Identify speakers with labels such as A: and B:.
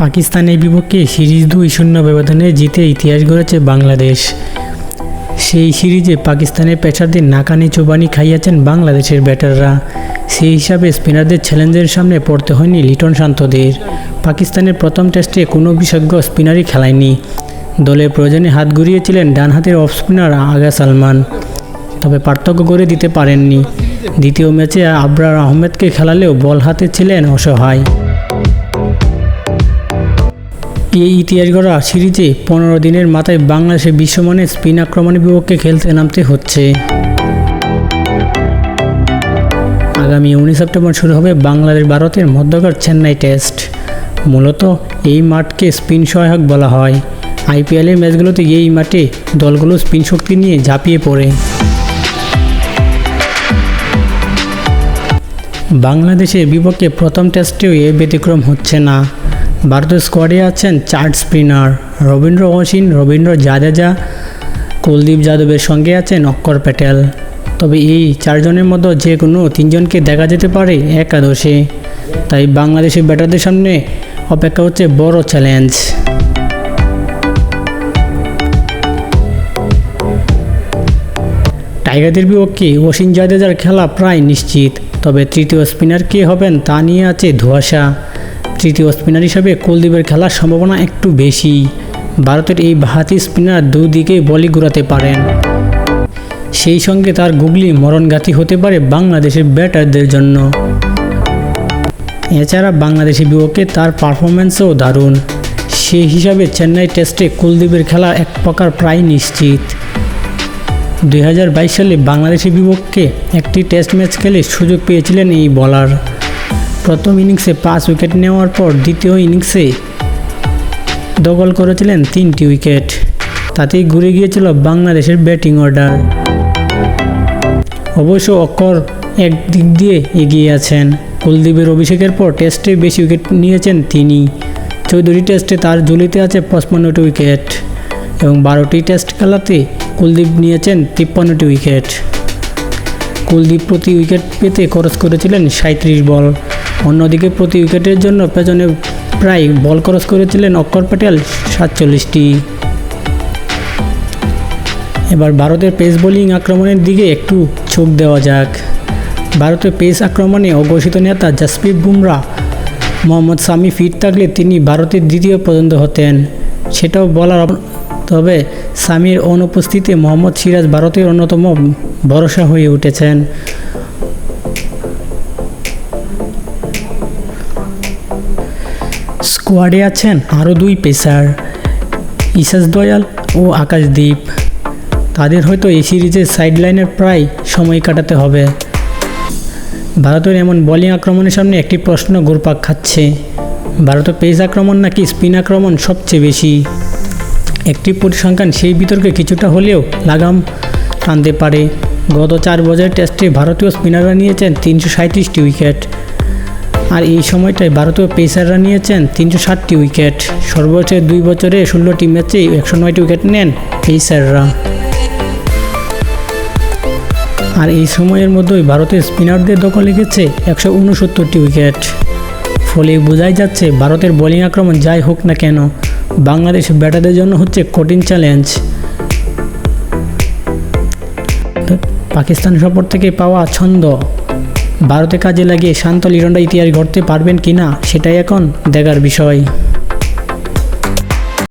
A: পাকিস্তানের বিপক্ষে সিরিজ দুই শূন্য ব্যবধানে জিতে ইতিহাস গড়েছে বাংলাদেশ। সেই সিরিজে পাকিস্তানের পেসারদের নাকানি চোবানি খাইয়াছেন বাংলাদেশের ব্যাটাররা। সেই হিসাবে স্পিনারদের চ্যালেঞ্জের সামনে পড়তে হয়নি লিটন শান্তদের পাকিস্তানের প্রথম টেস্টে কোনো বিশেষজ্ঞ স্পিনারই খেলায়নি। দলের প্রয়োজনে হাত ঘুরিয়েছিলেন ডান হাতের অফ স্পিনার আগা সালমান। তবে পার্থক্য করে দিতে পারেননি। দ্বিতীয় ম্যাচে আবরার আহমেদকে খেলালেও বল হাতে ছিলেন অসহায়। এই ইতিহাস গড়া সিরিজে পনেরো দিনের মাথায় বাংলাদেশের বিশ্বমানের স্পিন আক্রমণের বিপক্ষে খেলতে নামতে হচ্ছে। আগামী উনিশ সেপ্টেম্বর শুরু হবে বাংলাদেশ ভারতের মধ্যকার চেন্নাই টেস্ট। মূলত এই মাঠকে স্পিন সহায়ক বলা হয়। আইপিএলের ম্যাচগুলোতে এই মাঠে দলগুলো স্পিন শক্তি নিয়ে ঝাঁপিয়ে পড়ে। বাংলাদেশের বিপক্ষে প্রথম টেস্টেও এ ব্যতিক্রম হচ্ছে না। ভারতের স্কোয়াডে আছেন চার স্পিনার রবীন্দ্র অশ্বিন রবীন্দ্র জাদেজা, কুলদীপ যাদবের সঙ্গে আছেন অক্ষর প্যাটেল। তবে এই চারজনের মধ্যে যে কোনো তিনজনকে দেখা যেতে পারে একাদশে। তাই বাংলাদেশের ব্যাটারদের সামনে অপেক্ষা হচ্ছে বড় চ্যালেঞ্জ টাইগারদের বিপক্ষে অসীম জাদেজার খেলা প্রায় নিশ্চিত, তবে তৃতীয় স্পিনার কে হবেন তা নিয়ে আছে ধোয়াশা। তৃতীয় স্পিনার হিসাবে কুলদীপের খেলার সম্ভাবনা একটু বেশি। ভারতের এই বাহাতি স্পিনার দুদিকেই বলি ঘুরাতে পারেন। সেই সঙ্গে তার গুগলি মরণঘাতী হতে পারে বাংলাদেশের ব্যাটারদের জন্য। এছাড়া বাংলাদেশের বিপক্ষে তার পারফরম্যান্সও দারুণ। সেই হিসাবে চেন্নাই টেস্টে কুলদীপের খেলা এক প্রকার প্রায় নিশ্চিত। দুই হাজার বাইশ সালে বাংলাদেশের বিপক্ষে একটি টেস্ট ম্যাচ খেলে সুযোগ পেয়েছিলেন এই বলার। প্রথম ইনিংসে পাঁচ উইকেট নেওয়ার পর দ্বিতীয় ইনিংসে দখল করেছিলেন তিনটি উইকেট। তাতেই ঘুরে গিয়েছিল বাংলাদেশের ব্যাটিং অর্ডার। অবশ্য অক্ষর এক দিক দিয়ে এগিয়ে আছেন। কুলদীপের অভিষেকের পর টেস্টে বেশি উইকেট নিয়েছেন তিনি। চৌধুরী টেস্টে তার ঝুলিতে আছে পঁচপান্নটি উইকেট এবং বারোটি টেস্ট খেলাতে কুলদীপ নিয়েছেন তিপ্পান্নটি উইকেট। কুলদীপ প্রতি উইকেট পেতে খরচ করেছিলেন সাঁত্রিশ বল। অন্যদিকে প্রতি উইকেটের জন্য পেছনে প্রায় বল খরচ করেছিলেন অক্ষর প্যাটেল, সাতচল্লিশটি। এবার ভারতের পেস বোলিং আক্রমণের দিকে একটু চোখ দেওয়া যাক। ভারতের পেস আক্রমণে অঘোষিত নেতা জাসপ্রীত বুমরা, মোহাম্মদ সামি ফিট থাকলে তিনি ভারতের দ্বিতীয় পছন্দ হতেন। সেটাও বলার তবে সামির অনুপস্থিতিতে মোহাম্মদ সিরাজ ভারতের অন্যতম ভরসা হয়ে উঠেছেন। স্কোয়াডে আছেন আরও দুই পেসার, ইসাস দয়াল ও আকাশদ্বীপ তাদের হয়তো এই সিরিজের সাইডলাইনের প্রায় সময় কাটাতে হবে। ভারতের এমন বোলিং আক্রমণের সামনে একটি প্রশ্ন ঘুরপাক খাচ্ছে। ভারতের পেস আক্রমণ নাকি স্পিন আক্রমণ সবচেয়ে বেশি? একটি পরিসংখ্যান সেই বিতর্কে কিছুটা হলেও লাগাম টানতে পারে। গত চার বছরের টেস্টে ভারতীয় স্পিনাররা নিয়েছেন তিনশো সাঁত্রিশটি উইকেট আর এই সময়টায় ভারতীয় পেসাররা নিয়েছেন তিনশো ষাটটি উইকেট। সর্বোচ্চ দুই বছরে ষোলোটি ম্যাচে একশো নয়টি উইকেট নেন পেসাররা। আর এই সময়ের মধ্যেই ভারতের স্পিনারদের দখলে গেছে একশো উনসত্তরটি উইকেট। ফলে বোঝাই যাচ্ছে ভারতের বোলিং আক্রমণ যাই হোক না কেন, বাংলাদেশ ব্যাটারদের জন্য হচ্ছে কঠিন চ্যালেঞ্জ। পাকিস্তান সফর থেকে পাওয়া ছন্দ। ভারতে কাজে লাগিয়ে শান্ত লিরন্ডা ইতিহাস গড়তে পারবেন কিনা সেটাই এখন দেখার বিষয়।